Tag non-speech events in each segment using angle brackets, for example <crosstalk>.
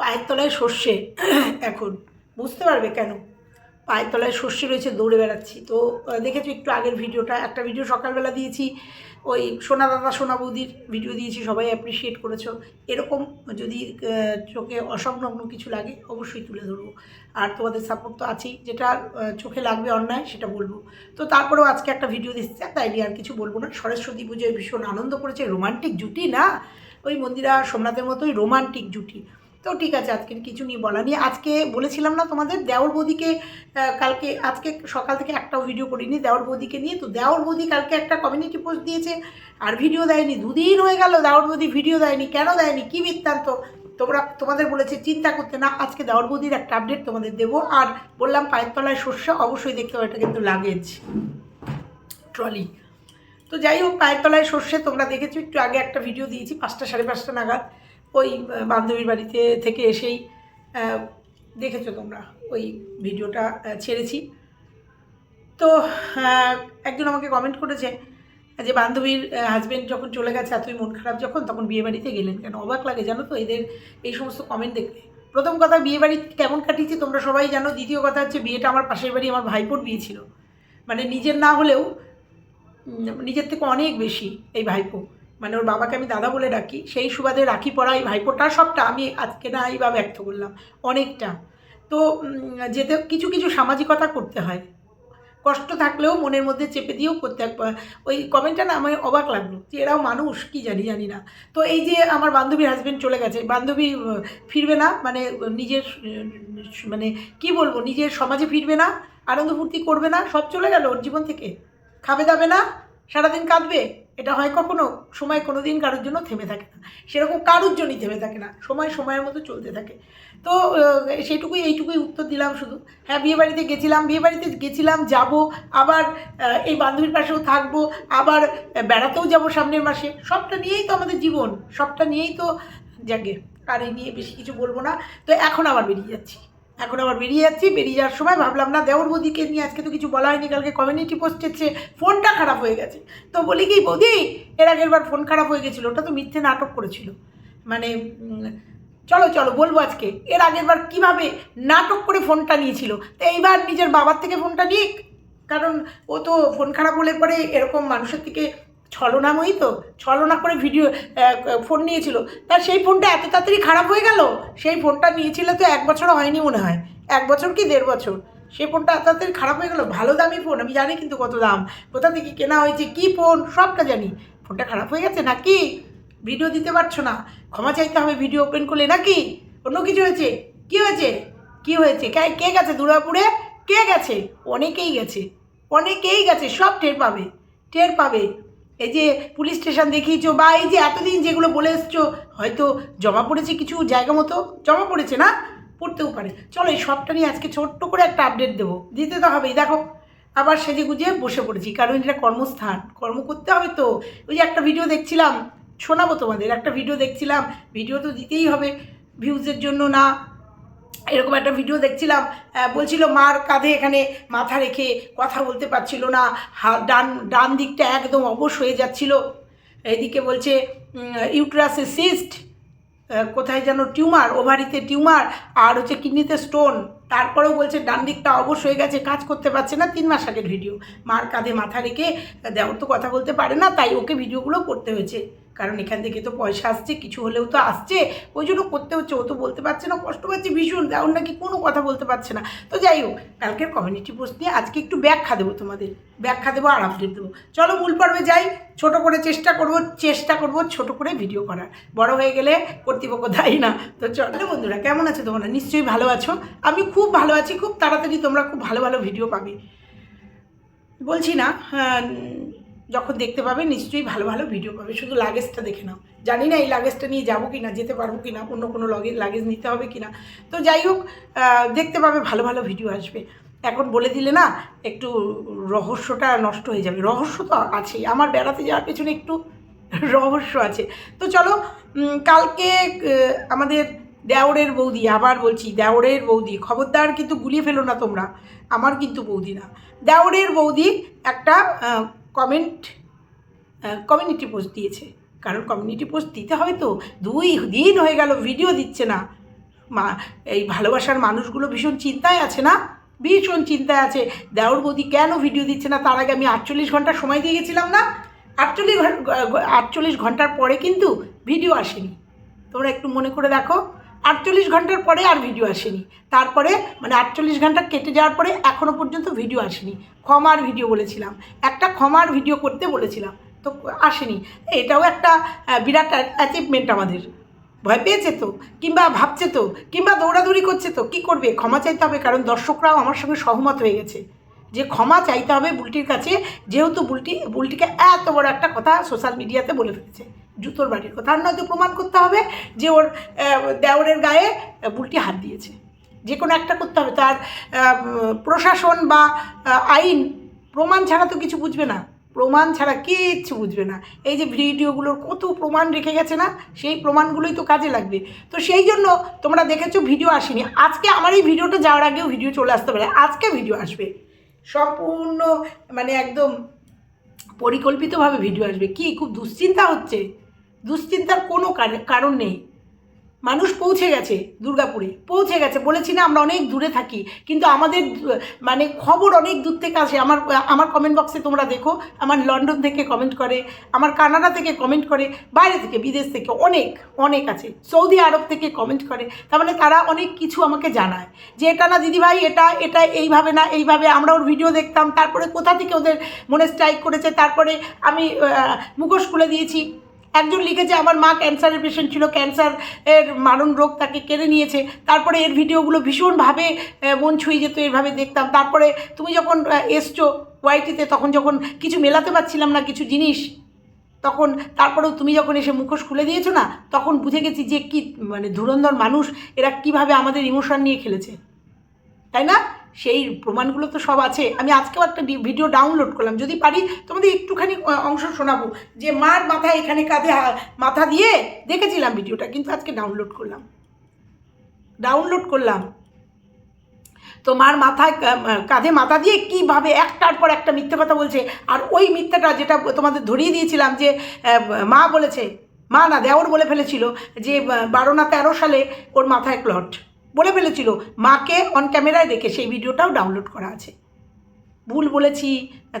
পায়ের তলায় সর্ষে, এখন। বুঝতে পারবে কেন? পায়ের তলায় সর্ষে রয়েছে, দৌড়ে বেড়াচ্ছি। তো দেখেছ একটু আগের ভিডিওটা? একটা ভিডিও সকালবেলা দিয়েছি, ওই সোনা দাদা, সোনা বৌদির ভিডিও দিয়েছি, সবাই অ্যাপ্রিসিয়েট করেছ। এরকম যদি চোখে অসংলগ্ন কিছু লাগে, অবশ্যই তুলে ধরবো। আর তোমাদের সাপোর্ট তো আছেই। যেটা চোখে লাগবে অন্যায়, সেটা বলব। তো তারপরেও আজকে একটা ভিডিও দিচ্ছে। তাই নিয়ে আর কিছু বলব না। সরস্বতী পুজোয় ভীষণ আনন্দ করেছে। রোমান্টিক জুটি না? ওই মন্দিরা সোমনাথের মতোই রোমান্টিক জুটি। তো ঠিক আছে, আজকের কিছু নিয়ে বলা নিয়ে আজকে বলেছিলাম না তোমাদের, দেওর বৌদিকে কালকে, আজকে সকাল থেকে একটাও ভিডিও করিনি দেওর বৌদিকে নিয়ে। তো দেওর বৌদি কালকে একটা কমিউনিটি পোস্ট দিয়েছে, আর ভিডিও দেয়নি। দুদিন হয়ে গেল দেওর বৌদি ভিডিও দেয়নি। কেন দেয়নি? কী বৃত্তান্ত? তোমরা, তোমাদের বলেছে চিন্তা করতে না, আজকে দেওর বৌদির একটা আপডেট তোমাদের দেবো। আর বললাম পায়ের তলায় শস্য অবশ্যই দেখতে হবে, এটা কিন্তু লাগেজ ট্রলি তো যাই হোক, পায়ের তলায় সর্ষে তোমরা দেখেছ, একটু আগে একটা ভিডিও দিয়েছি, পাঁচটা সাড়ে পাঁচটা নাগাদ। ওই বান্ধবীর বাড়িতে থেকে এসেই দেখেছ তোমরা ওই ভিডিওটা ছেড়েছি। তো একজন আমাকে কমেন্ট করেছে যে বান্ধবীর হাজব্যান্ড যখন চলে গেছে, এতই মন খারাপ যখন, তখন বিয়ে বাড়িতে গেলেন কেন? অবাক লাগে জানো তো এদের এই সমস্ত কমেন্ট দেখলে প্রথম কথা, বিয়ে বাড়ি কেমন কাটিয়েছি তোমরা সবাই জানো। দ্বিতীয় কথা হচ্ছে, বিয়েটা আমার পাশের বাড়ি আমার ভাইপোর বিয়ে ছিল। মানে নিজের না হলেও নিজের থেকে অনেক বেশি এই ভাইপো। মানে ওর বাবাকে আমি দাদা বলে ডাকি, সেই সুবাদে রাখি পড়া, এই ভাইপোটা সবটা আমি আজকে না এই বা ব্যক্ত করলাম, অনেকটা। তো যেতে কিছু কিছু সামাজিকতা করতে হয়। কষ্ট থাকলেও মনের মধ্যে চেপে দিয়েও করতে। ওই কমেন্টটা না আমার অবাক লাগল যে এরাও মানুষ, কি জানি জানি না। তো এই যে আমার বান্ধবীর হাজব্যান্ড চলে গেছে, বান্ধবী ফিরবে না মানে নিজের মানে কি বলব, নিজের সমাজে ফিরবে না, আনন্দ ফুর্তি করবে না, সব চলে গেল ওর জীবন থেকে। খাবে দাবে না, সারাদিন কাঁদবে। এটা হয় কখনো সময় কোনো দিন কারোর জন্য থেমে থাকে না। সেরকম কারোর জন্যই থেমে থাকে না। সময় সময়ের মতো চলতে থাকে। তো সেইটুকুই, এইটুকুই উত্তর দিলাম শুধু। হ্যাঁ বিয়ে বাড়িতে গেছিলাম, বিয়ে বাড়িতে গেছিলাম, যাব, আবার এই বান্ধবীর পাশেও থাকব, আবার বেড়াতেও যাব সামনের মাসে। সবটা নিয়েই তো আমাদের জীবন। সবটা নিয়েই তো জাগে। আর এই নিয়ে বেশি কিছু বলব না। তো এখন আবার বেরিয়ে যাচ্ছি। এখন আবার বেরিয়ে যাচ্ছি, বেরিয়ে যাওয়ার সময় ভাবলাম, না দেওর বৌদিকে নিয়ে আজকে তো কিছু বলা হয়নি, কালকে কমিউনিটি পোস্ট এসছে ফোনটা খারাপ হয়ে গেছে। তো বলি কি, বৌদি, এর আগের বার ফোন খারাপ হয়ে গেছিল, ওটা তো মিথ্যে নাটক করেছিল। মানে চলো চলো, বলব আজকে, এর আগের বার কীভাবে নাটক করে ফোনটা নিয়েছিল? তো এইবার নিজের বাবার থেকে ফোনটা নিক, কারণ ও তো ফোন খারাপ হলে পরে এরকম মানুষের থেকে ছলনাময়ী তো, ছলনা করে ভিডিও ফোন নিয়েছিল। তার সেই ফোনটা এত তাড়াতাড়ি খারাপ হয়ে গেল? সেই ফোনটা নিয়েছিল তো এক বছরও হয়নি মনে হয়। এক বছর কি দেড় বছর? সেই ফোনটা এত তাড়াতাড়ি খারাপ হয়ে গেল? ভালো দামি ফোন আমি জানি কিন্তু কত দাম। কোথা থেকে কেনা হয়েছে, কী ফোন সবটা জানি। ফোনটা খারাপ হয়ে গেছে নাকি? ভিডিও দিতে পারছ না। ক্ষমা চাইতে হবে ভিডিও ওপেন করলে নাকি? অন্য কিছু হয়েছে? কি হয়েছে? কি হয়েছে? কে কে গেছে দুর্গাপুরে? কে গেছে? অনেকেই গেছে। অনেকেই গেছে, সব টের পাবে। টের পাবে। এই যে পুলিশ স্টেশন দেখিয়েছো বা এই যে এতদিন যেগুলো বলে এসছো, হয়তো জমা পড়েছে কিছু জায়গা মতো? জমা পড়েছে না? পড়তেও পারে। চলো এই সবটা নিয়ে আজকে ছোট্ট করে একটা আপডেট দেবো। দিতে তো হবেই, দেখো। আবার সেজে গুজে বসে পড়েছি, কারণ এটা কর্মস্থান। কর্ম করতে হবে তো। ওই যে একটা ভিডিও দেখছিলাম, শোনাবো তোমাদের। একটা ভিডিও দেখছিলাম ভিডিও তো দিতেই হবে ভিউজের জন্য না। এরকম একটা ভিডিও দেখছিলাম বলছিল মার কাঁধে এখানে মাথা রেখে কথা বলতে পারছিল না ডান ডান দিকটা একদম অবশ হয়ে যাচ্ছিল। এদিকে বলছে ইউট্রাসে সিস্ট কোথায় যেন টিউমার ওভারিতে টিউমার আর হচ্ছে কিডনিতে স্টোন তারপরেও বলছে ডান দিকটা অবশ হয়ে গেছে, কাজ করতে পারছে না, তিন মাস আগের ভিডিও মার কাঁধে মাথা রেখে দেওয়ার তো কথা বলতে পারে না, তাই ওকে ভিডিওগুলো করতে হয়েছে। কারণ এখান থেকে তো পয়সা আসছে কিছু হলেও তো আসছে। ওই জন্য করতে হচ্ছে ও তো বলতে পারছে না কষ্ট পাচ্ছে ভীষণ দেওয়ার নাকি কোনো কথা বলতে পারছে না। তো যাই হোক কালকের কমিউনিটি পোস্ট নিয়ে আজকে একটু ব্যাখ্যা দেবো তোমাদের ব্যাখ্যা দেবো আর আপডেট দেবো। চলো মূল পর্বে যাই ছোট করে চেষ্টা করব চেষ্টা করব ছোট করে ভিডিও করার। বড় হয়ে গেলে কর্তৃপক্ষ দায়ী না। তো চলো বন্ধুরা কেমন আছো তোমরা? নিশ্চয়ই ভালো আছো। আমি খুব ভালো আছি খুব তাড়াতাড়ি তোমরা খুব ভালো ভালো ভিডিও পাবে। বলছি না হ্যাঁ, যখন দেখতে পাবে, নিশ্চয়ই ভালো ভালো ভিডিও পাবে। শুধু লাগেজটা দেখে নাও। জানি না এই লাগেজটা নিয়ে যাব কি না যেতে পারব কি না অন্য কোনো লগেজ লাগেজ নিতে হবে কি না তো যাই হোক দেখতে পাবে, ভালো ভালো ভিডিও আসবে। এখন বলে দিলে না, একটু রহস্যটা নষ্ট হয়ে যাবে। রহস্য তো আছেই। আমার বেড়াতে যাওয়ার পেছনে একটু রহস্য আছে। তো চলো কালকে আমাদের দেওরের বৌদি, আবার বলছি, দেওরের বৌদি। খবরদার কিন্তু গুলিয়ে ফেলো না তোমরা। আমার কিন্তু বৌদি না। দেওরের বৌদি একটা কমেন্ট কমিউনিটি পোস্ট দিয়েছে। কারণ কমিউনিটি পোস্ট দিতে হবে তো। দুই দিন হয়ে গেল ভিডিও দিচ্ছে না। মা, এই ভালোবাসার মানুষগুলো ভীষণ চিন্তায় আছে না? ভীষণ চিন্তায় আছে। দেওর বৌদি কেন ভিডিও দিচ্ছে না? তার আগে আমি আটচল্লিশ ঘণ্টা সময় দিয়ে গেছিলাম না? আটচল্লিশ আটচল্লিশ ঘণ্টার পরে কিন্তু ভিডিও আসেনি। তোমরা একটু মনে করে দেখো। আটচল্লিশ ঘণ্টার পরে আর ভিডিও আসেনি। তারপরে মানে আটচল্লিশ ঘণ্টা কেটে যাওয়ার পরে এখনও পর্যন্ত ভিডিও আসেনি। ক্ষমার ভিডিও বলেছিলাম। একটা ক্ষমার ভিডিও করতে বলেছিলাম। তো আসেনি। এটাও একটা বিরাট অ্যাচিভমেন্ট আমাদের। ভয় পেয়েছে তো? কিংবা ভাবছে তো? কিংবা দৌড়াদৌড়ি করছে তো? কি করবে? ক্ষমা চাইতে হবে, কারণ দর্শকরাও আমার সঙ্গে সহমত হয়ে গেছে। যে ক্ষমা চাইতে হবে বুলটির কাছে, যেহেতু বুলটি, বুলটিকে এত বড় একটা কথা সোশ্যাল মিডিয়াতে বলে ফেলেছে। জুতোর বাড়ির কথা। আর নয়তো প্রমাণ করতে হবে যে ওর দেওরের গায়ে বুলটি হাত দিয়েছে। যে কোনো একটা করতে হবে। তার প্রশাসন বা আইন প্রমাণ ছাড়া তো কিছু বুঝবে না। প্রমাণ ছাড়া কিচ্ছু বুঝবে না। এই যে ভিডিওগুলোর কত প্রমাণ রেখে গেছে না, সেই প্রমাণগুলোই তো কাজে লাগবে। তো সেই জন্য তোমরা দেখেছ ভিডিও আসেনি। আজকে আমার এই ভিডিওটা যাওয়ার আগেও ভিডিও চলে আসতে পারে। আজকে ভিডিও আসবে। সম্পূর্ণ মানে একদম পরিকল্পিতভাবে ভিডিও আসবে। কি? খুব দুশ্চিন্তা হচ্ছে। দুশ্চিন্তার কোনো কারণ নেই। মানুষ পৌঁছে গেছে দুর্গাপুরে, পৌঁছে গেছে। বলেছি না, আমরা অনেক দূরে থাকি, কিন্তু আমাদের মানে খবর অনেক দূর থেকে আসে। আমার আমার কমেন্ট বক্সে তোমরা দেখো, আমার লন্ডন থেকে কমেন্ট করে, আমার কানাডা থেকে কমেন্ট করে, বাইরে থেকে, বিদেশ থেকে অনেক অনেক আছে। সৌদি আরব থেকে কমেন্ট করে। তার মানে তারা অনেক কিছু আমাকে জানায়। যে এটা না দিদিভাই এটা এটা এইভাবে না, এইভাবে আমরা ওর ভিডিও দেখতাম, তারপরে কোথা থেকে ওদের মনে স্ট্রাইক করেছে? তারপরে আমি মুখোশ খুলে দিয়েছি। একজন লিখেছে, আমার মা ক্যান্সারের পেশেন্ট ছিল ক্যান্সার এর মারণ রোগ তাকে কেড়ে নিয়েছে। তারপরে এর ভিডিওগুলো ভীষণভাবে মন ছুঁয়ে যেত এভাবে দেখতাম। তারপরে তুমি যখন এসছো ওয়াইটিতে তখন যখন কিছু মেলাতে পারছিলাম না কিছু জিনিস, তখন তারপরেও তুমি যখন এসে মুখোশ খুলে দিয়েছ না, তখন বুঝে গেছি যে কি মানে ধুরন্ধর মানুষ, এরা কীভাবে আমাদের ইমোশন নিয়ে খেলেছে। তাই না? সেই প্রমাণগুলো তো সব আছে। আমি আজকেও একটা ভিডিও ডাউনলোড করলাম। যদি পারি তোমাদের একটুখানি অংশ শোনাবো। যে মার মাথায় এখানে কাঁধে মাথা দিয়ে দেখেছিলাম ভিডিওটা কিন্তু আজকে ডাউনলোড করলাম। ডাউনলোড করলাম। তো মার মাথায় কাঁধে মাথা দিয়ে কীভাবে একটার পর একটা মিথ্যে কথা বলছে, আর ওই মিথ্যাটা যেটা তোমাদের ধরিয়ে দিয়েছিলাম যে মা বলেছে, মা না, দেওর বলে ফেলেছিল যে বারো না তেরো সালে ওর মাথায় ক্লট বলে ফেলেছিল, মাকে অন ক্যামেরায় রেখে সেই ভিডিওটাও ডাউনলোড করা আছে। ভুল বলেছি,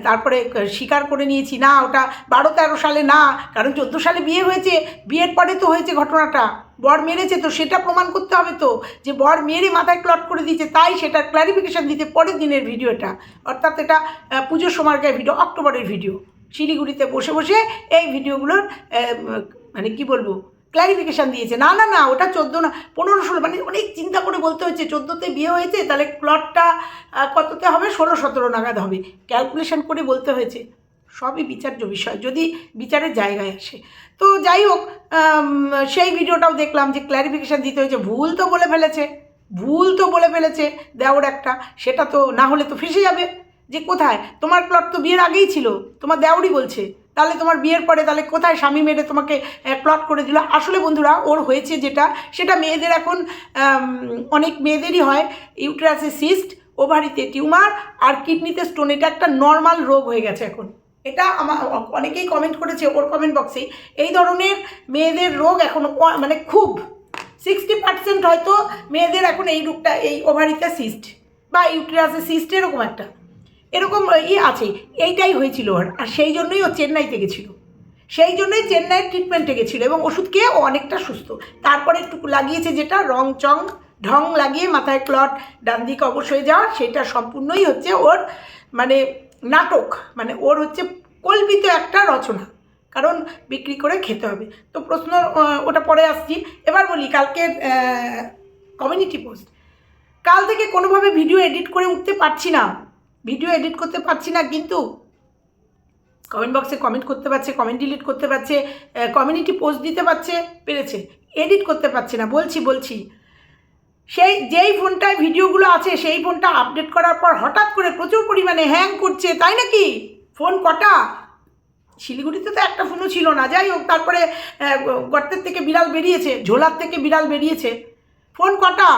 তারপরে স্বীকার করে নিয়েছি, না, ওটা বারো তেরো সালে না, কারণ চোদ্দ সালে বিয়ে হয়েছে, বিয়ের পরে তো হয়েছে ঘটনাটা, বর মেরেছে তো সেটা প্রমাণ করতে হবে তো, যে বর মেরে মাথায় ক্লট করে দিয়েছে, তাই সেটা ক্ল্যারিফিকেশান দিতে পরের দিনের ভিডিও এটা অর্থাৎ এটা পুজোর সময়কার ভিডিও অক্টোবরের ভিডিও শিলিগুড়িতে বসে বসে এই ভিডিওগুলোর মানে কি বলব ক্ল্যারিফিকেশান দিয়েছে। না না না, ওটা চোদ্দ না, পনেরো ষোলো মানে অনেক চিন্তা করে বলতে হচ্ছে, চোদ্দোতে বিয়ে হয়েছে, তাহলে প্লটটা কততে হবে? ষোলো, সতেরো নাগাদ হবে। ক্যালকুলেশন করে বলতে হয়েছে। সবই বিচার্য বিষয়, যদি বিচারের জায়গায় আসে। তো যাই হোক সেই ভিডিওটাও দেখলাম যে ক্ল্যারিফিকেশান দিতে হয়েছে। ভুল তো বলে ফেলেছে, ভুল তো বলে ফেলেছে দেওর একটা, সেটা তো না হলে তো ফেসে যাবে। যে কোথায়? তোমার প্লট তো বিয়ের আগেই ছিল, তোমার দেওরই বলছে। তাহলে তোমার বিয়ের পরে তাহলে কোথায় স্বামী মেরে তোমাকে প্লট করে দিল? আসলে বন্ধুরা, ওর হয়েছে যেটা, সেটা মেয়েদের এখন অনেক মেয়েদেরই হয়। ইউট্রাসে সিস্ট, ওভারিতে টিউমার, আর কিডনিতে স্টোন। এটা একটা নর্মাল রোগ হয়ে গেছে এখন। এটা আমার অনেকেই কমেন্ট করেছে ওর কমেন্ট বক্সে এই। ধরনের মেয়েদের রোগ এখন মানে খুব। সিক্সটি পার্সেন্ট হয়তো মেয়েদের এখন এই রোগটা, এই ওভারিতে সিস্ট বা ইউট্রাসে সিস্ট এরকম একটা। এরকম ই আছে, এইটাই হয়েছিল ওর। আর সেই জন্যই ও চেন্নাইতে গেছিল। সেই জন্যই চেন্নাইয়ের ট্রিটমেন্টে গেছিল এবং ওষুধ খেয়ে ও অনেকটা সুস্থ। তারপরে একটু লাগিয়েছে যেটা রং চং ঢং লাগিয়ে মাথায় ক্লট ডান দিকে অবশ হয়ে যাওয়া, সেটা সম্পূর্ণই হচ্ছে ওর মানে নাটক। মানে ওর হচ্ছে কল্পিত একটা রচনা, কারণ বিক্রি করে খেতে হবে। তো প্রশ্ন ওটা পরে আসছি। এবার বলি, কালকে কমিউনিটি পোস্ট কাল থেকে কোনোভাবে ভিডিও এডিট করে উঠতে পারছি না। ভিডিও এডিট করতে পারছি না, কিন্তু কমেন্ট বক্সে কমেন্ট করতে পারছে কমেন্ট ডিলিট করতে পারছে কমিউনিটি পোস্ট দিতে পারছে, পেরেছে। এডিট করতে পারছে না, বলছি বলছি। সেই, যেই ফোনটায় ভিডিওগুলো আছে, সেই ফোনটা আপডেট করার পর হঠাৎ করে প্রচুর পরিমাণে হ্যাং করছে, তাই নাকি? ফোন কটা? শিলিগুড়িতে তো একটা ফোনও ছিল না, যাই হোক, তারপরে গর্তের থেকে বিড়াল বেরিয়েছে, ঝোলার থেকে বিড়াল বেরিয়েছে। ফোন কটা?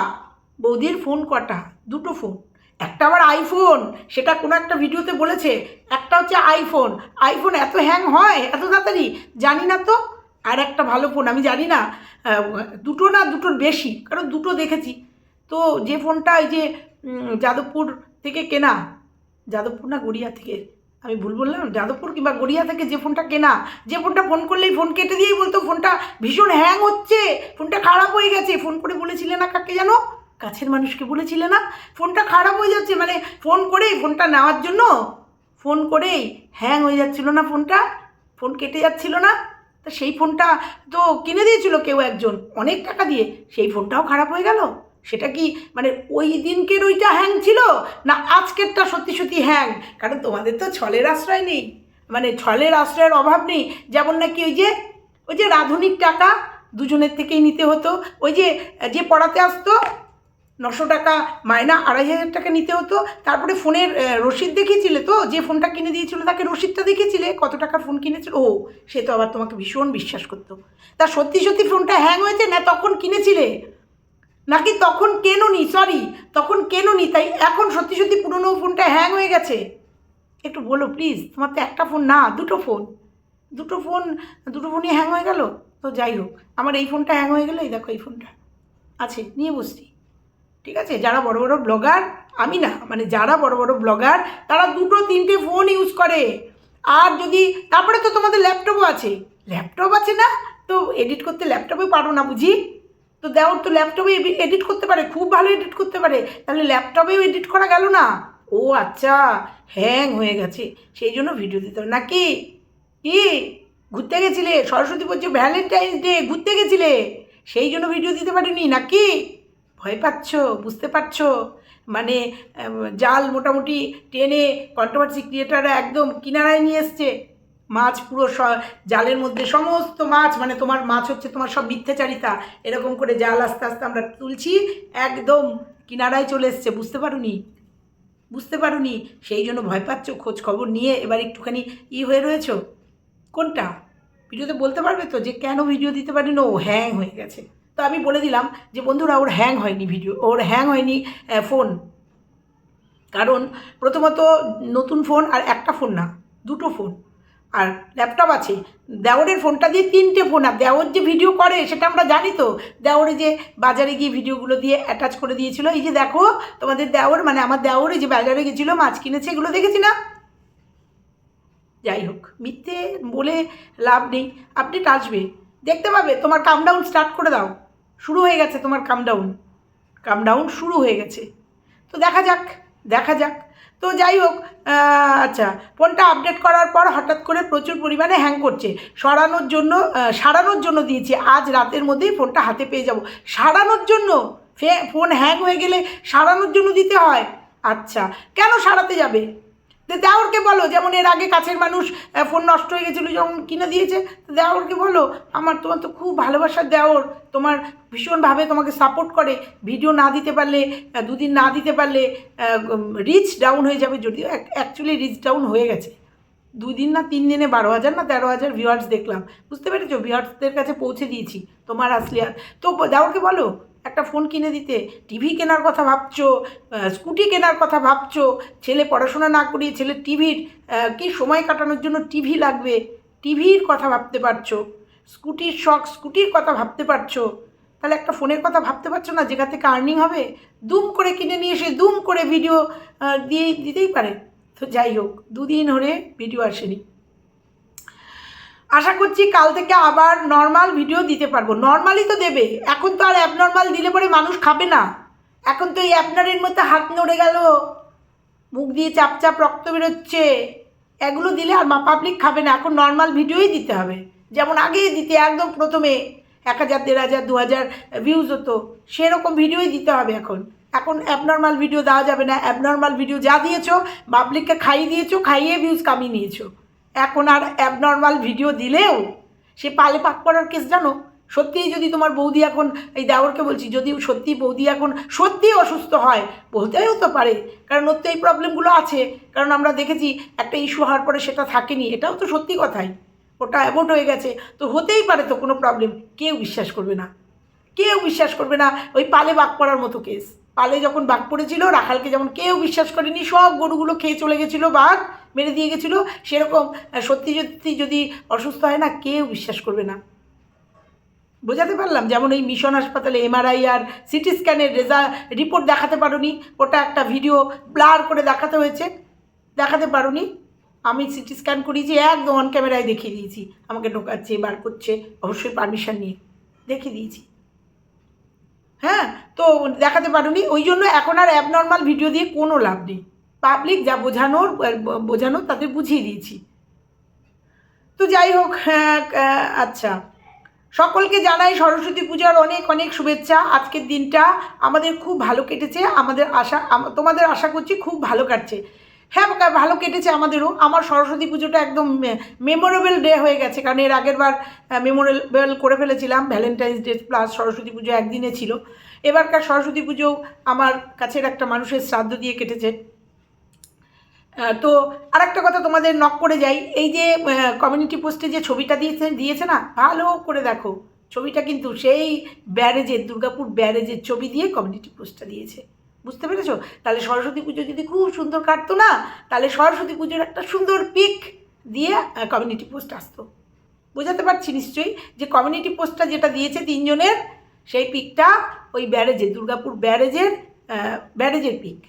বৌদির ফোন কটা? দুটো ফোন। একটা আবার আইফোন সেটা কোনো একটা ভিডিওতে বলেছে, একটা হচ্ছে আইফোন আইফোন এত হ্যাং হয়, এত তাড়াতাড়ি? জানি না তো। আর একটা ভালো ফোন আমি জানি না দুটো না দুটোর বেশি, কারণ দুটো দেখেছি। তো যে ফোনটা এই যে যাদবপুর থেকে কেনা, যাদবপুর না গড়িয়া থেকে, আমি ভুল বললাম? যাদবপুর কিংবা গড়িয়া থেকে যে ফোনটা কেনা, যে ফোনটা ফোন করলেই ফোন কেটে দিয়েই বলতো ফোনটা ভীষণ হ্যাং হচ্ছে ফোনটা খারাপ হয়ে গেছে। ফোন করে বলেছিলে না কাকে জানো? কাছের মানুষকে বলেছিলে না? ফোনটা খারাপ হয়ে যাচ্ছে মানে ফোন করেই, ফোনটা নেওয়ার জন্য? ফোন করেই হ্যাং হয়ে যাচ্ছিল না ফোনটা? ফোন কেটে যাচ্ছিল না? তা সেই ফোনটা তো কিনে দিয়েছিল কেউ একজন, অনেক টাকা দিয়ে। সেই ফোনটাও খারাপ হয়ে গেল? সেটা কি মানে ওই দিনকের ওইটা হ্যাং ছিল? না আজকেরটা সত্যি সত্যি হ্যাং? কারণ তোমাদের তো ছলের আশ্রয় নেই। মানে ছলের আশ্রয়ের অভাব নেই। যেমন নাকি ওই যে ওই যে রাধুনিক টাকা দুজনের থেকেই নিতে হতো। ওই যে যে পড়াতে আসতো নশো টাকা মায়না আড়াই হাজার টাকা নিতে হতো। তারপরে ফোনের রসিদ দেখিয়েছিলে তো? যে ফোনটা কিনে দিয়েছিল তাকে রসিদটা দেখিয়েছিলে? কত টাকার ফোন কিনেছিল ও, সে তো আবার তোমাকে ভীষণ বিশ্বাস করতো। তা সত্যি সত্যি ফোনটা হ্যাং হয়েছে না তখন কিনেছিলে? নাকি তখন কেননি? সরি তখন কেননি? তাই এখন সত্যি সত্যি পুরনো ফোনটা হ্যাং হয়ে গেছে। একটু বলো প্লিজ তোমার তো একটা ফোন না, দুটো ফোন। দুটো ফোন, দুটো ফোনই হ্যাং হয়ে গেল? তো যাই হোক, আমার এই ফোনটা হ্যাং হয়ে গেলো, এই দেখো এই ফোনটা। আছে, নিয়ে বসছি। ঠিক আছে? যারা বড় বড় ব্লগার আমি না মানে যারা বড় বড় ব্লগার তারা দুটো, তিনটে ফোন ইউজ করে। আর যদি, তারপরে তো তোমাদের ল্যাপটপও আছে। ল্যাপটপ আছে না? তো এডিট করতে ল্যাপটপে পারো না বুঝি? তো দেওয়ার তো ল্যাপটপে এডিট করতে পারে, খুব ভালো এডিট করতে পারে। তাহলে ল্যাপটপেও এডিট করা গেল না? ও আচ্ছা হ্যাং হয়ে গেছে। সেই জন্য ভিডিও দিতে হবে। নাকি কি? ঘুরতে গেছিলে? সরস্বতী পুজো ভ্যালেন্টাইন্স ডে ঘুরতে গেছিলে? সেই জন্য ভিডিও দিতে পারিনি নাকি ভয় পাচ্ছ? বুঝতে পারছ? মানে জাল মোটামুটি টেনে কন্ট্রোভার্সি ক্রিয়েটাররা একদম কিনারায় নিয়ে এসছে। মাছ পুরো স- জালের মধ্যে সমস্ত মাছ মানে তোমার মাছ হচ্ছে তোমার সব মিথ্যাচারিতা। এরকম করে জাল আস্তে আস্তে আমরা তুলছি, একদম কিনারায় চলে এসছে। বুঝতে পারোনি? বুঝতে পারোনি? সেই জন্য ভয় পাচ্ছ? খোঁজ খবর নিয়ে এবার একটুখানি ই হয়ে রয়েছো? কোনটা? ভিডিওতে বলতে পারবে তো যে কেন ভিডিও দিতে পারি না ও হ্যাং হয়ে গেছে। তো আমি বলে দিলাম যে, বন্ধুরা, ওর হ্যাং হয়নি ভিডিও ওর হ্যাং হয়নি ফোন কারণ প্রথমত নতুন ফোন আর একটা ফোন না, দুটো ফোন আর ল্যাপটপ আছে, দেওরের ফোনটা দিয়ে তিনটে ফোন আর দেওর যে ভিডিও করে, সেটা আমরা জানি তো। দেওরে যে বাজারে গিয়ে ভিডিওগুলো দিয়ে অ্যাটাচ করে দিয়েছিল, এই যে দেখো, তোমাদের দেওর মানে আমার দেওরে যে বাজারে গেছিল, মাছ কিনেছে, এগুলো দেখেছি না? যাই হোক, মিথ্যে বলে লাভ নেই। আপডেট আসবে দেখতে পাবে, তোমার কামডাউন স্টার্ট করে দাও। শুরু হয়ে গেছে তোমার কামডাউন কামডাউন শুরু হয়ে গেছে। তো দেখা যাক দেখা যাক। তো যাই হোক আচ্ছা ফোনটা আপডেট করার পর হঠাৎ করে প্রচুর পরিমাণে হ্যাং করছে। সরানোর জন্য সারানোর জন্য দিয়েছি। আজ রাতের মধ্যেই ফোনটা হাতে পেয়ে যাব। সারানোর জন্য? ফোন হ্যাং হয়ে গেলে সারানোর জন্য দিতে হয়? আচ্ছা কেন সারাতে যাবে? দেওরকে বলো, যেমন এর আগে কাছের মানুষ ফোন নষ্ট হয়ে গেছিল, যখন কিনে দিয়েছে, তো দেওরকে বলো, আমার তোমার তো খুব ভালোবাসার দেওর, তোমার ভীষণভাবে তোমাকে সাপোর্ট করে ভিডিও না দিতে পারলে দুদিন না দিতে পারলে রিচ ডাউন হয়ে যাবে যদিও অ্যাকচুয়ালি রিচ ডাউন হয়ে গেছে। দুই দিন না, তিন দিনে বারো হাজার না, তেরো হাজার ভিউয়ার্স দেখলাম। বুঝতে পেরেছ? ভিউয়ার্সদের কাছে পৌঁছে দিয়েছি। তোমার আসলে, তো দেওরকে বলো একটা ফোন কিনে দিতে। টিভি কেনার কথা ভাবছ স্কুটি কেনার কথা ভাবছ, ছেলে পড়াশোনা না করিয়ে ছেলে টিভির কি সময় কাটানোর জন্য টিভি লাগবে? টিভির কথা ভাবতে পারছ স্কুটির শখ স্কুটির কথা ভাবতে পারছ। তাহলে একটা ফোনের কথা ভাবতে পারছ না, যেখান থেকে আর্নিং হবে? দুম করে কিনে নিয়ে এসে দুম করে ভিডিও দিয়ে দিতেই পারে। তো যাই হোক, দুদিন ধরে ভিডিও আসেনি। আশা করছি কাল থেকে আবার নর্মাল ভিডিও দিতে পারব। নর্মালই তো দেবে। এখন তো আর অ্যাবনর্মাল দিলে পরে মানুষ খাবে না। এখন তো এই অ্যাপনারের মধ্যে হাত নড়ে গেল। মুখ দিয়ে চাপ চাপ রক্ত বেরোচ্ছে। এগুলো দিলে আর মা পাবলিক খাবে না। এখন নর্মাল ভিডিওই দিতে হবে। যেমন আগে দিতে, একদম প্রথমে। এক হাজার, দেড় হাজার, দু হাজার ভিউজ হতো। সেরকম ভিডিওই দিতে হবে এখন। এখন অ্যাবনর্মাল ভিডিও দেওয়া যাবে না। অ্যাবনর্মাল ভিডিও যা দিয়েছ পাবলিককে খাইয়ে দিয়েছ, খাইয়ে ভিউজ কামিয়ে নিয়েছো। এখন আর অ্যাবনর্মাল ভিডিও দিলেও সে পালে পাক করার কেস জানো? সত্যিই যদি তোমার বৌদি এখন, এই দেওরকে বলছি, যদি সত্যি বৌদি এখন সত্যিই অসুস্থ হয় বলতেও তো পারে। কারণ ওর তো এই প্রবলেমগুলো আছে। কারণ আমরা দেখেছি একটা ইস্যু হওয়ার পরে সেটা থাকেনি। এটাও তো সত্যি কথাই। ওটা অ্যাবোট হয়ে গেছে। তো হতেই পারে তো কোনো প্রবলেম কেউ বিশ্বাস করবে না। কেউ বিশ্বাস করবে না ওই পালে বাক পড়ার মতো কেস পালে যখন বাঘ পড়েছিল, রাখালকে যেমন কেউ বিশ্বাস করেনি, সব গরুগুলো খেয়ে চলে গেছিল, বাঘ মেরে দিয়ে গেছিল। সেরকম সত্যি সত্যি যদি অসুস্থ হয় না, কেউ বিশ্বাস করবে না। বোঝাতে পারলাম? যেমন এই মিশন হাসপাতালে এমআরআই আর সিটি স্ক্যানের রেজাল্ট রিপোর্ট দেখাতে পারোনি। ওটা একটা ভিডিও ব্লার করে দেখাতে হয়েছে। দেখাতে পারোনি। আমি সিটি স্ক্যান করিয়েছি, একদম অন ক্যামেরায় দেখিয়ে দিয়েছি। আমাকে ঢোকাচ্ছে, বার করছে, অবশ্যই পারমিশন নিয়ে দেখিয়ে দিয়েছি। হ্যাঁ? তো দেখাতে পারোনি। ওই জন্য এখন আর অ্যাবনর্মাল ভিডিও দিয়ে কোনো লাভ নেই। পাবলিক যা বোঝানোর বোঝানোর তাদের বুঝিয়ে দিয়েছি। তো যাই হোক হ্যাঁ, আচ্ছা। সকলকে জানাই সরস্বতী পূজার অনেক অনেক শুভেচ্ছা। আজকের দিনটা আমাদের খুব ভালো কেটেছে। আমাদের আশা তোমাদের আশা করছি খুব ভালো কাটছে। হ্যাঁ ভালো কেটেছে আমাদেরও। আমার সরস্বতী পুজোটা একদম মেমোরেবল ডে হয়ে গেছে, কারণ এর আগের বার মেমোরেবল করে ফেলেছিলাম। ভ্যালেন্টাইন্স ডে প্লাস সরস্বতী পুজো একদিনে ছিল। এবারকার সরস্বতী পুজো আমার কাছের একটা মানুষের শ্রাদ্ধ দিয়ে কেটেছে। তো আরেকটা কথা তোমাদের নক করে যাই। এই যে কমিউনিটি পোস্টে যে ছবিটা দিয়েছে দিয়েছে না? ভালো করে দেখো। ছবিটা কিন্তু সেই ব্যারেজের, দুর্গাপুর ব্যারেজের ছবি দিয়ে কমিউনিটি পোস্টটা দিয়েছে। বুঝতে পেরেছ? তাহলে সরস্বতী পুজো যদি খুব সুন্দর কাটতো না, তাহলে সরস্বতী পুজোর একটা সুন্দর পিক দিয়ে কমিউনিটি পোস্ট আসতো। বোঝাতে পারছি নিশ্চয়ই? যে কমিউনিটি পোস্টটা যেটা দিয়েছে তিনজনের, সেই পিকটা ওই ব্যারেজের দুর্গাপুর ব্যারেজের ব্যারেজের পিক।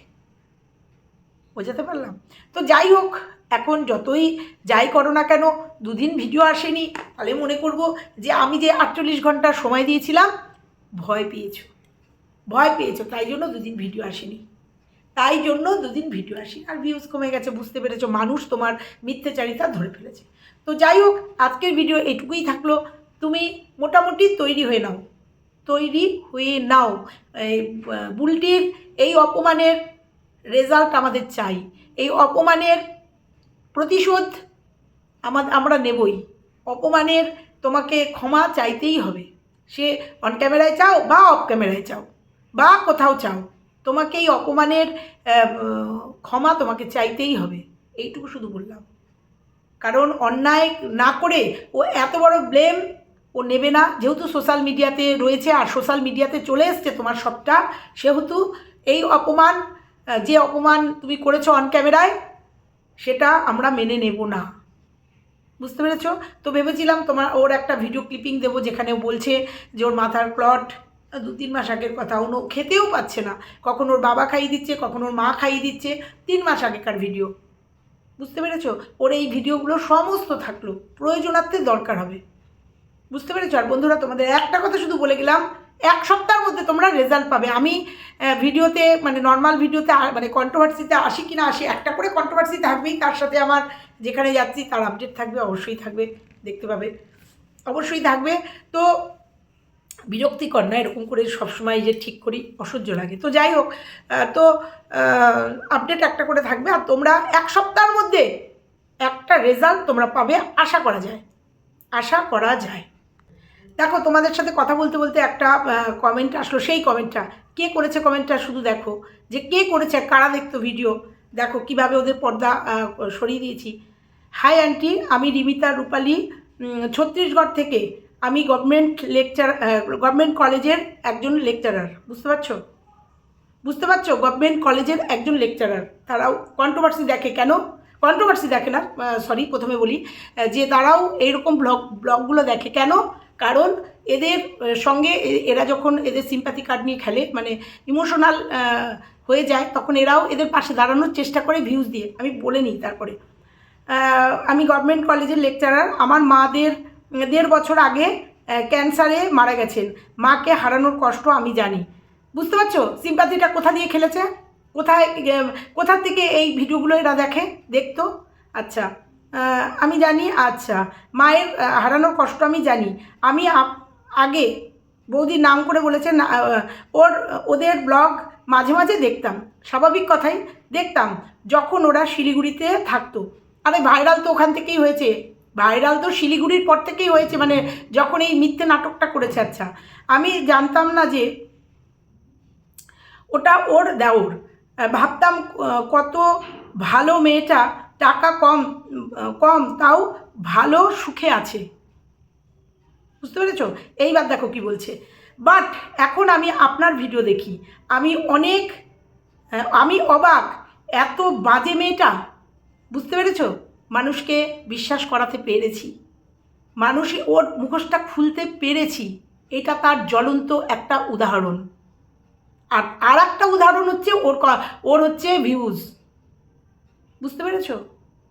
বোঝাতে পারলাম? তো যাই হোক, এখন যতই যাই করো না কেন, দুদিন ভিডিও আসেনি, তাহলে মনে করব যে আমি যে আটচল্লিশ ঘণ্টা সময় দিয়েছিলাম, ভয় পেয়েছ। ভয় পেয়েছ, তাই জন্য দুদিন ভিডিও আসেনি। তাই জন্য দুদিন ভিডিও আসি আর ভিউজ কমে গেছে, বুঝতে পেরেছ, মানুষ তোমার মিথ্যেচারিতা ধরে ফেলেছে। তো যাই হোক, আজকের ভিডিও এটুকুই থাকল। তুমি মোটামুটি তৈরি হয়ে নাও। তৈরি হয়ে নাও। এই বুলটির এই অপমানের রেজাল্ট আমাদের চাই। এই অপমানের প্রতিশোধ আমাদের আমরা নেবই। অপমানের তোমাকে ক্ষমা চাইতেই হবে। সে অন ক্যামেরায় চাও বা অফ ক্যামেরায় চাও। বা কোথাও চাও, তোমাকে এই অপমানের ক্ষমা তোমাকে চাইতেই হবে। এইটুকু শুধু বললাম। কারণ অন্যায় না করে ও এত বড় ব্লেম ও নেবে না। যেহেতু সোশ্যাল মিডিয়াতে রয়েছে আর সোশ্যাল মিডিয়াতে চলে এসছে তোমার সবটা, সেহেতু এই অপমান যে অপমান তুমি করেছ অন ক্যামেরায় সেটা আমরা মেনে নেব না। বুঝতে পেরেছ? তো ভেবেছিলাম তোমার ওর একটা ভিডিও ক্লিপিং দেবো যেখানে বলছে যে ওর মাথার ক্লট দু তিন মাস আগের কথা ও খেতেও পাচ্ছে না। কখন ওর বাবা খাইয়ে দিচ্ছে, কখন ওর মা খাইয়ে দিচ্ছে, তিন মাস আগেকার ভিডিও বুঝতে পেরেছ? ওর এই ভিডিওগুলো সমস্ত থাকল। প্রয়োজনার্থে দরকার হবে। বুঝতে পেরেছ? আর বন্ধুরা, তোমাদের একটা কথা শুধু বলে গেলাম, এক সপ্তাহের মধ্যে তোমরা রেজাল্ট পাবে। আমি ভিডিওতে মানে নর্মাল ভিডিওতে মানে কন্ট্রোভার্সিতে আসি কি না আসি, একটা করে কন্ট্রোভার্সি থাকবেই। তার সাথে আমার যেখানে যাচ্ছি, তার আপডেট থাকবে, অবশ্যই থাকবে, দেখতে পাবে। অবশ্যই থাকবে। তো বিরক্তিকর না, এরকম করে সবসময় যে ঠিক করি, অসহ্য লাগে। তো যাই হোক তো আপডেট একটা করে থাকবে আর তোমরা এক সপ্তাহের মধ্যে একটা রেজাল্ট তোমরা পাবে, আশা করা যায়। আশা করা যায়। দেখো, তোমাদের সাথে কথা বলতে বলতে একটা কমেন্ট আসলো, সেই কমেন্টটা কে করেছে কমেন্টটা শুধু দেখো। যে কে করেছে, কারা দেখতো ভিডিও দেখো, কীভাবে ওদের পর্দা সরিয়ে দিয়েছি। হাই আন্টি আমি রিমিতা রূপালী ছত্তিশগড় থেকে। আমি গভর্নমেন্ট লেকচার গভর্নমেন্ট কলেজের একজন লেকচারার বুঝতে পারছ? বুঝতে পারছ? গভর্নমেন্ট কলেজের একজন লেকচারার তারাও কন্ট্রোভার্সি দেখে কেন? কন্ট্রোভার্সি দেখে না সরি প্রথমে বলি যে তারাও এইরকম ব্লগ ব্লগগুলো দেখে কেন? কারণ এদের সঙ্গে এরা যখন এদের সিম্প্যাথি কার্ড নিয়ে খেলে মানে ইমোশনাল হয়ে যায়, তখন এরাও এদের পাশে দাঁড়ানোর চেষ্টা করে ভিউজ দিয়ে। আমি বলে নিই তারপরে। আমি গভর্নমেন্ট কলেজের লেকচারার আমার মাদের দেড় বছর আগে ক্যান্সারে মারা গেছেন। মাকে হারানোর কষ্ট আমি জানি। বুঝতে পারছ? সিম্পাথিটা কোথা দিয়ে খেলেছে? কোথায় কোথা থেকে এই ভিডিওগুলো এরা দেখে? দেখতো? আচ্ছা আমি জানি আচ্ছা মায়ের হারানোর কষ্ট আমি জানি। আমি আগে বৌদির নাম করে বলেছেন ওর, ওদের ব্লগ মাঝে মাঝে দেখতাম। স্বাভাবিক কথাই, দেখতাম যখন ওরা শিলিগুড়িতে থাকতো। আরে ভাইরাল তো ওখান থেকেই হয়েছে। ভাইরাল তো শিলিগুড়ির পর থেকেই হয়েছে মানে যখন এই মিথ্যে নাটকটা করেছে আচ্ছা। আমি জানতাম না যে ওটা ওর দেওর। ভাবতাম কত ভালো মেয়েটা, টাকা কম কম, তাও ভালো সুখে আছে। বুঝতে পেরেছ? এইবার দেখো কি বলছে। বাট এখন আমি আপনার ভিডিও দেখি। আমি অনেক আমি অবাক, এত বাজে মেয়েটা। বুঝতে পেরেছ? মানুষকে বিশ্বাস করাতে পেরেছি। মানুষ ওর মুখোশটা খুলতে পেরেছি, এটা তার জ্বলন্ত একটা উদাহরণ। আর আর একটা উদাহরণ হচ্ছে ওর ওর হচ্ছে ভিউজ বুঝতে পেরেছ?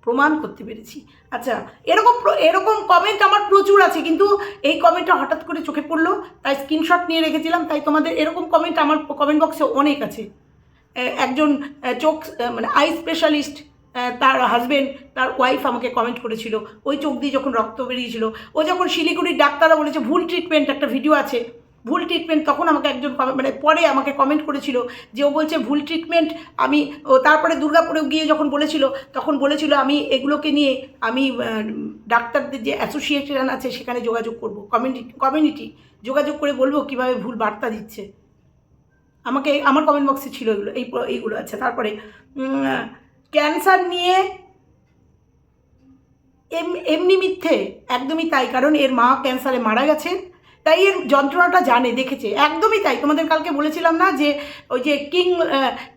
প্রমাণ করতে পেরেছি। আচ্ছা এরকম এরকম কমেন্ট আমার প্রচুর আছে, কিন্তু এই কমেন্টটা হঠাৎ করে চোখে পড়ল, তাই স্ক্রিনশট নিয়ে রেখেছিলাম, তাই তোমাদের এরকম কমেন্ট আমার কমেন্ট বক্সে অনেক আছে। একজন চোখ মানে আই স্পেশালিস্ট তার হাজবেন্ড তার ওয়াইফ আমাকে কমেন্ট করেছিল। ওই চোখ দিয়ে যখন রক্ত বেরিয়েছিল, ও যখন শিলিগুড়ির ডাক্তাররা বলেছে, ভুল ট্রিটমেন্ট একটা ভিডিও আছে। ভুল ট্রিটমেন্ট তখন আমাকে একজন মানে পরে আমাকে কমেন্ট করেছিল যে, ও বলছে ভুল ট্রিটমেন্ট আমি ও তারপরে দুর্গাপুরে গিয়ে যখন বলেছিল, তখন বলেছিল আমি এগুলোকে নিয়ে আমি ডাক্তারদের যে অ্যাসোসিয়েশন আছে, সেখানে যোগাযোগ করব। কমিউনিটি কমিউনিটি যোগাযোগ করে বলব কীভাবে ভুল বার্তা দিচ্ছে। আমাকে, আমার কমেন্ট বক্সে ছিল এগুলো, এই, এইগুলো আছে তারপরে ক্যান্সার নিয়ে এম, এমনি মিথ্যে, একদমই তাই, কারণ এর মা ক্যান্সারে মারা গেছেন। তাই এর যন্ত্রণাটা জানে, দেখেছে। একদমই তাই। তোমাদের কালকে বলেছিলাম না যে, ওই যে কিং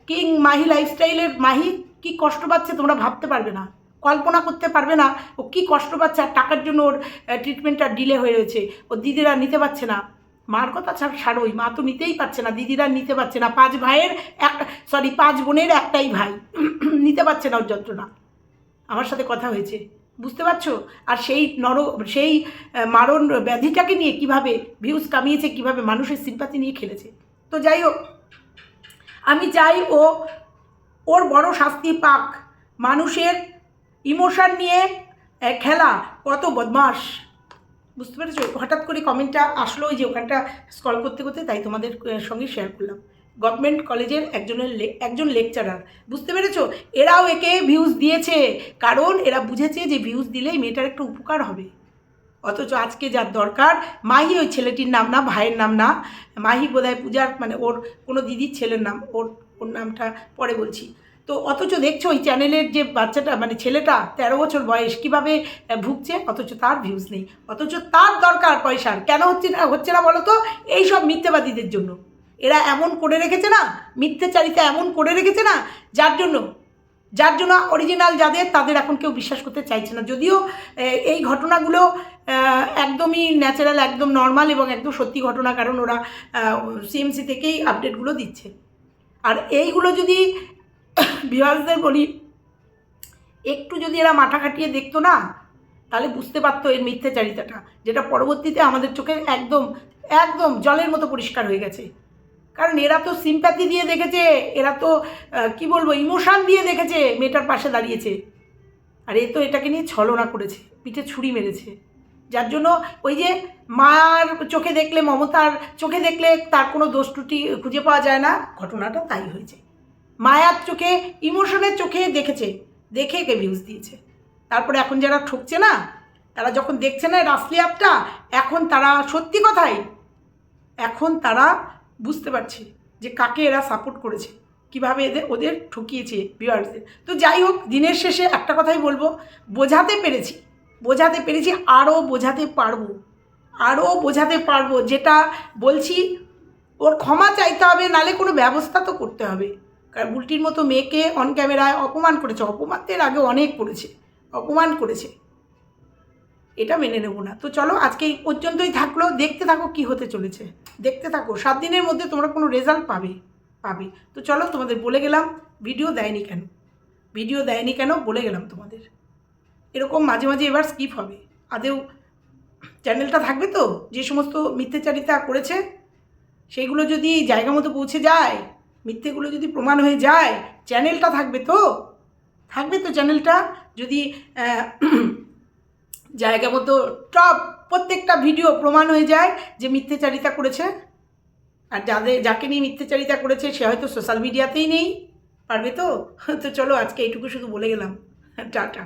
কিং মাহি লাইফস্টাইলের মাহি কি কষ্ট পাচ্ছে তোমরা ভাবতে পারবে না। কল্পনা করতে পারবে না, ও কি কষ্ট পাচ্ছে আর টাকার জন্য ওর ট্রিটমেন্টটা ডিলে হয়ে রয়েছে। ওর দিদিরা নিতে পারছে না। মার কথা ছাড় ছাড়োই মা তো নিতেই পারছে না, দিদিরা নিতে পারছে না, পাঁচ ভাইয়ের একটা সরি পাঁচ বোনের একটাই ভাই, <clears throat> নিতে পারছে না ওর যন্ত্রণা। আমার সাথে কথা হয়েছে, বুঝতে পারছ? আর সেই নর, সেই মারণ ব্যাধিটাকে নিয়ে কীভাবে ভিউজ কামিয়েছে, কীভাবে মানুষের সিম্পাতি নিয়ে খেলেছে। তো যাই হোক, আমি চাই ও, ওর বড় শাস্তি পাক। মানুষের ইমোশন নিয়ে খেলা, কত বদমাস বুঝতে পেরেছ? হঠাৎ করে কমেন্টটা আসলো যে ওখানটা স্কল করতে করতে তাই তোমাদের সঙ্গে শেয়ার করলাম। গভর্নমেন্ট কলেজের একজনের একজন লেকচারার বুঝতে পেরেছ? এরাও একে ভিউজ দিয়েছে। কারণ এরা বুঝেছে যে ভিউজ দিলেই মেয়েটার একটু উপকার হবে। অথচ আজকে যার দরকার, মাহি ওই ছেলেটির নাম না, ভাইয়ের নাম না। মাহি বোধহয় পূজার মানে ওর কোনো দিদির ছেলের নাম, ওর ওর নামটা পরে বলছি। তো অথচ দেখছ ওই চ্যানেলের যে বাচ্চাটা মানে ছেলেটা, তেরো বছর বয়স, কীভাবে ভুগছে? অথচ তার ভিউজ নেই। অথচ তার দরকার পয়সার কেন হচ্ছে না হচ্ছে না বলো তো? এইসব মিথ্যেবাদীদের জন্য। এরা এমন করে রেখেছে না, মিথ্যেচারিতা এমন করে রেখেছে না, যার জন্য যার জন্য অরিজিনাল যাদের, তাদের এখন কেউ বিশ্বাস করতে চাইছে না। যদিও এই ঘটনাগুলো একদমই ন্যাচারাল একদম নর্মাল এবং একদম সত্যি ঘটনা, কারণ ওরা সিএমসি থেকেই আপডেটগুলো দিচ্ছে। আর এইগুলো যদি <coughs> ভিউয়ার্সদের বলি, একটু যদি এরা মাথা খাটিয়ে দেখতো না, তাহলে বুঝতে পারতো এর মিথ্যাচারিতাটা, যেটা পরবর্তীতে আমাদের চোখে একদম একদম জলের মতো পরিষ্কার হয়ে গেছে। কারণ এরা তো সিম্প্যাথি দিয়ে দেখেছে, এরা তো কি বলব ইমোশান দিয়ে দেখেছে মেয়েটার পাশে দাঁড়িয়েছে। আর এ তো এটাকে নিয়ে ছলনা করেছে, পিঠে ছুরি মেরেছে। যার জন্য ওই যে মার চোখে দেখলে মমতার চোখে দেখলে তার কোনো দোষ ত্রুটি খুঁজে পাওয়া যায় না, ঘটনাটা তাই হয়েছে। মায়ার চোখে, ইমোশনের চোখে দেখেছে, দেখে একে ভিউজ দিয়েছে। তারপরে এখন যারা ঠকছে না, তারা যখন দেখছে না রাসলি অ্যাপটা এখন তারা সত্যি কথাই, এখন তারা বুঝতে পারছে যে কাকে এরা সাপোর্ট করেছে, কীভাবে এদের, ওদের ঠকিয়েছে ভিউয়ার্সদের তো যাই হোক, দিনের শেষে একটা কথাই বলব, বোঝাতে পেরেছি বোঝাতে পেরেছি আরও বোঝাতে পারব আরও বোঝাতে পারব, যেটা বলছি, ওর ক্ষমা চাইতে হবে, নালে কোনো ব্যবস্থা তো করতে হবে। কারণ বুলটির মতো মেয়েকে অন ক্যামেরায় অপমান করেছে। অপমান তো এর আগে অনেক করেছে। অপমান করেছে। এটা মেনে নেব না। তো চলো, আজকে এই পর্যন্তই থাকল। দেখতে থাকো কি হতে চলেছে। দেখতে থাকো। সাত দিনের মধ্যে তোমরা কোনো রেজাল্ট পাবে পাবে। তো চলো, তোমাদের বলে গেলাম ভিডিও দেয়নি কেন? ভিডিও দেয়নি কেন? বলে গেলাম তোমাদের। এরকম মাঝে মাঝে এবার স্কিপ হবে। আদেও চ্যানেলটা থাকবে তো? যে সমস্ত মিথ্যাচারিতা করেছে, সেইগুলো যদি জায়গা মতো পৌঁছে যায় মিথ্যেগুলো যদি প্রমাণ হয়ে যায়, চ্যানেলটা থাকবে তো? থাকবে তো চ্যানেলটা? যদি <clears throat> জায়গা মতো টপ প্রত্যেকটা ভিডিও প্রমাণ হয়ে যায় যে মিথ্যেচারিতা করেছে, আর যাদের, যাকে নিয়ে মিথ্যেচারিতা করেছে, সে হয়তো সোশ্যাল মিডিয়াতেই নেই, পারবে তো? <laughs> তো চলো আজকে এইটুকু শুধু বলে গেলাম। <laughs> টাটা।